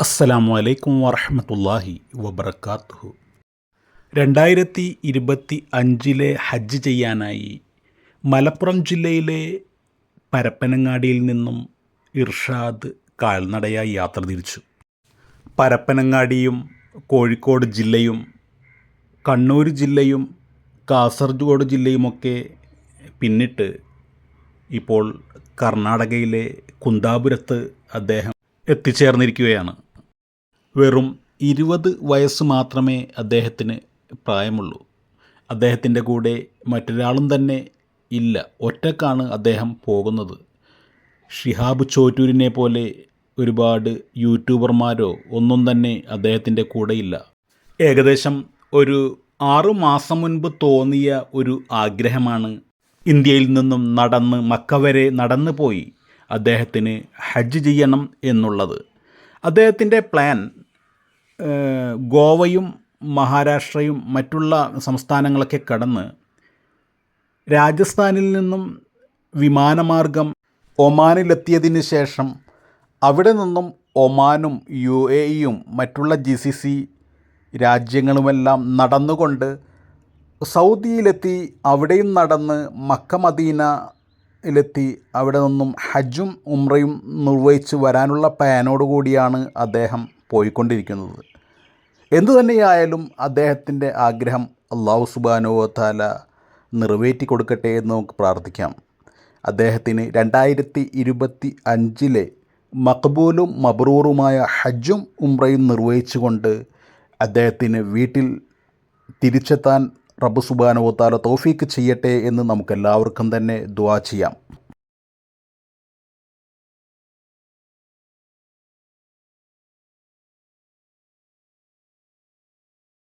അസ്സലാമു അലൈക്കും വറഹമത്തല്ലാഹി വബർക്കാത്തുഹു രണ്ടായിരത്തി ഇരുപത്തി അഞ്ചിലെ ഹജ്ജ് ചെയ്യാനായി മലപ്പുറം ജില്ലയിലെ പരപ്പനങ്ങാടിയിൽ നിന്നും ഇർഷാദ് കാൽനടയായി യാത്ര തിരിച്ചു. പരപ്പനങ്ങാടിയും കോഴിക്കോട് ജില്ലയും കണ്ണൂർ ജില്ലയും കാസർഗോഡ് ജില്ലയുമൊക്കെ പിന്നിട്ട് ഇപ്പോൾ കർണാടകയിലെ കുന്താപുരത്ത് അദ്ദേഹം എത്തിച്ചേർന്നിരിക്കുകയാണ്. വെറും ഇരുപത് വയസ്സ് മാത്രമേ അദ്ദേഹത്തിന് പ്രായമുള്ളൂ. അദ്ദേഹത്തിന്റെ കൂടെ മറ്റൊരാളും തന്നെ ഇല്ല. ഒറ്റക്കാണ് അദ്ദേഹം പോകുന്നത്. ഷിഹാബ് ചോറ്റൂരിനെ പോലെ ഒരുപാട് യൂട്യൂബർമാരോ ഒന്നും തന്നെ അദ്ദേഹത്തിന്റെ കൂടെയില്ല ഏകദേശം ഒരു ആറു മാസം മുൻപ് തോന്നിയ ഒരു ആഗ്രഹമാണ് ഇന്ത്യയിൽ നിന്നും നടന്ന് മക്ക വരെ നടന്നു പോയി അദ്ദേഹത്തിന് ഹജ്ജ് ചെയ്യണം എന്നുള്ളത്. അദ്ദേഹത്തിന്റെ പ്ലാൻ ഗോവയും മഹാരാഷ്ട്രയും മറ്റുള്ള സംസ്ഥാനങ്ങളൊക്കെ കടന്ന് രാജസ്ഥാനിൽ നിന്നും വിമാനമാർഗം ഒമാനിലെത്തിയതിന് ശേഷം അവിടെ നിന്നും ഒമാനും യു എ ഇയും മറ്റുള്ള ജി സി സി രാജ്യങ്ങളുമെല്ലാം നടന്നുകൊണ്ട് സൗദിയിലെത്തി അവിടെയും നടന്ന് മക്ക മദീനയിലെത്തി അവിടെ നിന്നും ഹജ്ജും ഉംറയും നിർവഹിച്ച് വരാനുള്ള പ്ലാനോടുകൂടിയാണ് അദ്ദേഹം പോയിക്കൊണ്ടിരിക്കുന്നത്. എന്തു തന്നെയായാലും അദ്ദേഹത്തിന്റെ ആഗ്രഹം അള്ളാഹു സുബാനുവത്താല താല നിറവേറ്റി കൊടുക്കട്ടെ എന്ന് നമുക്ക് പ്രാർത്ഥിക്കാം. അദ്ദേഹത്തിന് രണ്ടായിരത്തി ഇരുപത്തി അഞ്ചിലെ മക്ബൂലും മബ്രൂറുമായ ഹജ്ജും ഉംറയും നിർവഹിച്ചുകൊണ്ട് അദ്ദേഹത്തിന് വീട്ടിൽ തിരിച്ചെത്താൻ റബ്ബ് സുബാനുവത്താല താല തോഫീക്ക് ചെയ്യട്ടെ എന്ന് നമുക്കെല്ലാവർക്കും തന്നെ ദുവാ ചെയ്യാം.